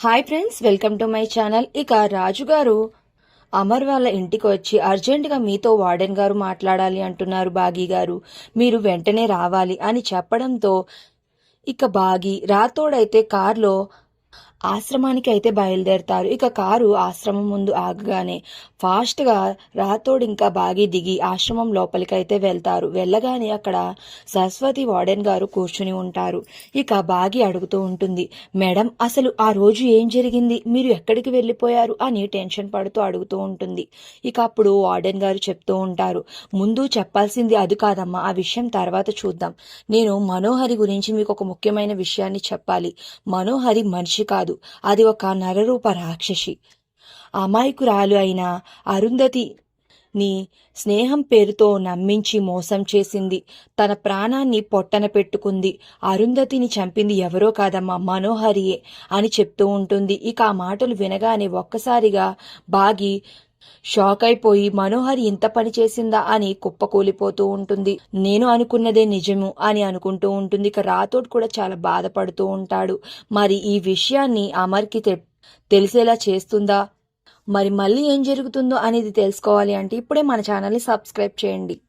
Hi friends welcome to my channel. ఇక రాజు గారు అమర్ వాళ్ళ ఇంటికి వచ్చి అర్జెంటుగా మీతో వార్డెన్ గారు మాట్లాడాలి అంటున్నారు బాగీ గారు. మీరు వెంటనే రావాలి అని చెప్పడంతో ఇక బాగి రాతోడైతే కారులో ఆశ్రమానికి అయితే బయలుదేరతారు. ఇక కారు ఆశ్రమం ముందు ఆగగానే ఫాస్ట్గా రాతోడు ఇంకా బాగి దిగి ఆశ్రమం లోపలికి అయితే వెళ్తారు. వెళ్ళగానే అక్కడ సరస్వతి వార్డెన్ గారు కూర్చుని ఉంటారు. ఇక బాగి అడుగుతూ ఉంటుంది మేడం అసలు ఆ రోజు ఏం జరిగింది? మీరు ఎక్కడికి వెళ్ళిపోయారు? అని టెన్షన్ పడుతూ అడుగుతూ ఉంటుంది. ఇక అప్పుడు వార్డెన్ గారు చెప్తూ ఉంటారు ముందు చెప్పాల్సింది అది కాదమ్మా. ఆ విషయం తర్వాత చూద్దాం. నేను మనోహరి గురించి మీకు ఒక ముఖ్యమైన విషయాన్ని చెప్పాలి. మనోహరి మనిషి కాదు. అది ఒక నరరూప రాక్షసి. అమాయకురాలు అయిన అరుంధతిని స్నేహం పేరుతో నమ్మించి మోసం చేసింది. తన ప్రాణాన్ని పొట్టన పెట్టుకుంది. అరుంధతిని చంపింది ఎవరో కాదమ్మా మనోహరియే అని చెప్తూ ఉంటుంది. ఇక ఆ మాటలు వినగానే ఒక్కసారిగా బాగి షాక్ అయిపోయి మనోహరి ఇంత పని చేసిందా? అని కుప్పకూలిపోతూ ఉంటుంది. నేను అనుకున్నదే నిజము అని అనుకుంటూ ఉంటుంది. ఇక రాతోడ్ కూడా చాలా బాధపడుతూ ఉంటాడు. మరి ఈ విషయాన్ని అమర్కి తె- తెలిసేలా చేస్తుందా? మరి మళ్ళీ ఏం జరుగుతుందో అనేది తెలుసుకోవాలి అంటే ఇప్పుడే మన ఛానల్ని సబ్స్క్రైబ్ చేయండి.